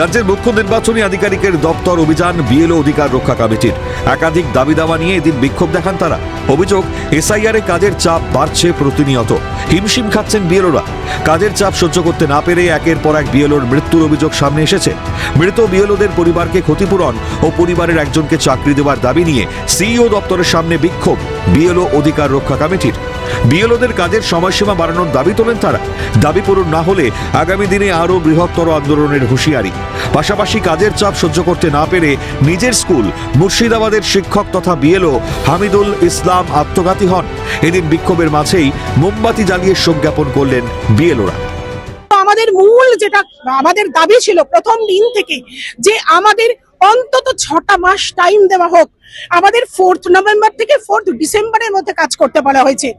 রাজ্যের মুখ্য নির্বাচনী আধিকারিকের দপ্তর অভিযান, বিএলও অধিকার রক্ষা কমিটির। একাধিক দাবি দাওয়া নিয়ে এদিন বিক্ষোভ দেখান তারা। অভিযোগ, এসআইআর এ কাজের চাপ বাড়ছে প্রতিনিয়ত। হিমশিম খাচ্ছেন বিএলওরা। কাজের চাপ সহ্য করতে না পেরে একের পর এক বিএলওর মৃত্যুর অভিযোগ সামনে এসেছে। মৃত বিএলওদের পরিবারকে ক্ষতিপূরণ ও পরিবারের একজনকে চাকরি দেওয়ার দাবি নিয়ে সিইও দপ্তরের সামনে বিক্ষোভ। বিএলও অধিকার রক্ষা কমিটির। বিএলওদের কাজের সময়সীমা বাড়ানোর দাবি তোলেন তারা। দাবি পূরণ না হলে আগামী দিনে আরও বৃহত্তর আন্দোলনের হুঁশিয়ারি। পাশাপাশি কাজের চাপ সহ্য করতে না পেরে নিজের স্কুল, মুর্শিদাবাদের শিক্ষক তথা বিএলও হামিদুল ইসলাম আত্মঘাতী হন। এদিন বিক্ষোভের মাঝেই মোমবাতি জ্বালিয়ে শোক জ্ঞাপন করলেন বিএলওরা। আমাদের মূল যেটা, আমাদের দাবি ছিল প্রথম দিন থেকে যে আমাদের অন্তত ছটা মাস টাইম দেওয়া হোক। আমাদের ফোর্থ নভেম্বর থেকে ফোর্থ ডিসেম্বরের মধ্যে কাজ করতে বলা হয়েছে।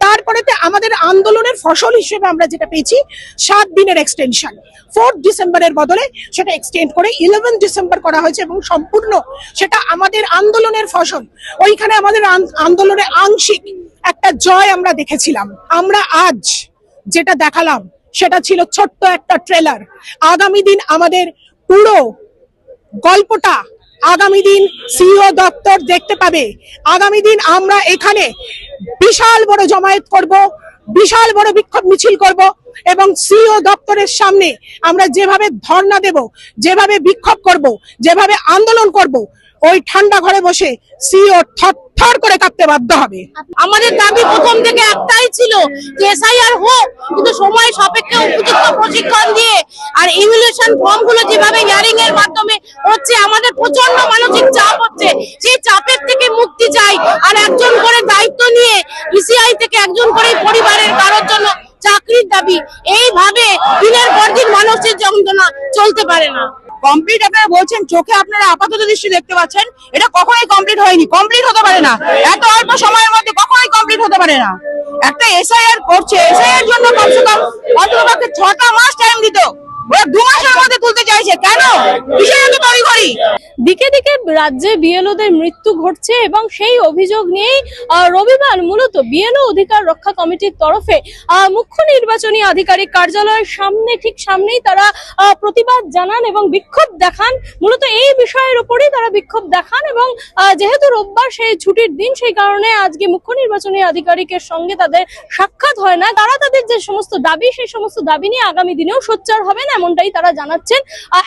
তারপরেতে আমাদের আন্দোলনের ফসল হিসেবে আমরা যেটা পেয়েছি, সাত দিনের এক্সটেনশন ফোর্থ ডিসেম্বরের বদলে সেটা এক্সটেন্ড করে ইলেভেন ডিসেম্বর করা হয়েছে এবং সম্পূর্ণ সেটা আমাদের আন্দোলনের ফসল। ওইখানে আমাদের আন- আন্দোলনের আংশিক একটা জয় আমরা দেখেছিলাম। আমরা আজ যেটা দেখালাম, সেটা ছিল ছোট্ট একটা ট্রেলার আগামী দিন আমাদের পুরো গল্পটা আগামী দিন সিইও দপ্তর দেখতে পাবে। আগামী দিন আমরা এখানে বিশাল বড় জমায়েত করব, বিশাল বড় বিক্ষোভ মিছিল করব এবং সিইও দপ্তরের সামনে আমরা যেভাবে ধর্ণা দেব, যেভাবে বিক্ষোভ করব, যেভাবে আন্দোলন করব, ওই ঠান্ডা ঘরে বসে সিইও থরথর করে কাঁপতে বাধ্য হবে। আমাদের দাবি প্রথম থেকে একটাই ছিল, যে এসআইআর হোক সময় সাপেক্ষে উপযুক্ত প্রশিক্ষণ দিয়ে আর ইমিউলেশন ফর্মগুলো যেভাবে হিয়ারিং এর মাধ্যমে হচ্ছে আমাদের প্রচণ্ড মানসিক চাপ হচ্ছে, সেই চাপের থেকে মুক্তি চাই। আর একজন করে দায়িত্ব নিয়ে ইসিআই থেকে একজন করে পরিবারের কারোর জন্য চাকরির দাবি, এইভাবে দিনের পর দিন মানুষের যন্ত্রণা চলতে পারে না। কমপ্লিট আপনারা বলছেন, চোখে আপনারা আপাতত দৃষ্টি দেখতে পাচ্ছেন, এটা কখনোই কমপ্লিট হয়নি। কমপ্লিট হতে পারে না। এত অল্প সময়ের মধ্যে কখনোই কমপ্লিট হতে পারে না। একটা এসআইআর করছে এসআইআর জন্য কমসে কম অন্ততপক্ষে ছটা মাস টাইম দিত। ওরা দু মাসের মধ্যে তুলতে চাইছে। কেন? কিসের তৈরি করি? দিকে দিকে রাজ্যে বিএলওদের মৃত্যু ঘটছে এবং সেই অভিযোগ নিয়েই রবিবার মূলত বিএলও অধিকার রক্ষা কমিটির তরফে মুখ্য নির্বাচনী আধিকারিক কার্যালয়ের সামনে, ঠিক সামনেই তারা প্রতিবাদ জানান এবং বিক্ষোভ দেখান। মূলত এই বিষয়ের উপরেই তারা বিক্ষোভ দেখান এবং যেহেতু রোববার সেই ছুটির দিন, সেই কারণে আজকে মুখ্য নির্বাচনী আধিকারিকের সঙ্গে তাদের সাক্ষাৎ হয় না। তারা তাদের যে সমস্ত দাবি, সেই সমস্ত দাবি নিয়ে আগামী দিনেও সোচ্চার হবেন, এমনটাই তারা জানাচ্ছেন।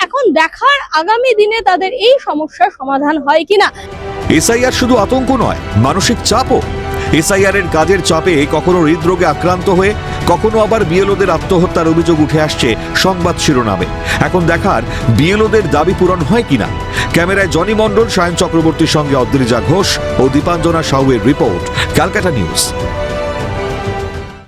এখন দেখার আগামী দিনে তাদের এই সমস্যার সমাধান হয় কিনা? এসআইআর শুধু আতঙ্ক নয়, মানসিক চাপও। এসআইআর এর কাজের চাপে কখনো হৃদরোগে আক্রান্ত হয়ে, কখনো আবার বিএলওদের আত্মহত্যার অভিযোগ উঠে আসছে সংবাদ শিরোনামে। এখন দেখার বিএলওদের দাবি পূরণ হয় কিনা? ক্যামেরায় জনি মণ্ডল, সায়ন চক্রবর্তীর সঙ্গে অদ্রিজা ঘোষ ও দীপাঞ্জনা সাউয়ের রিপোর্ট, ক্যালকাটা নিউজ।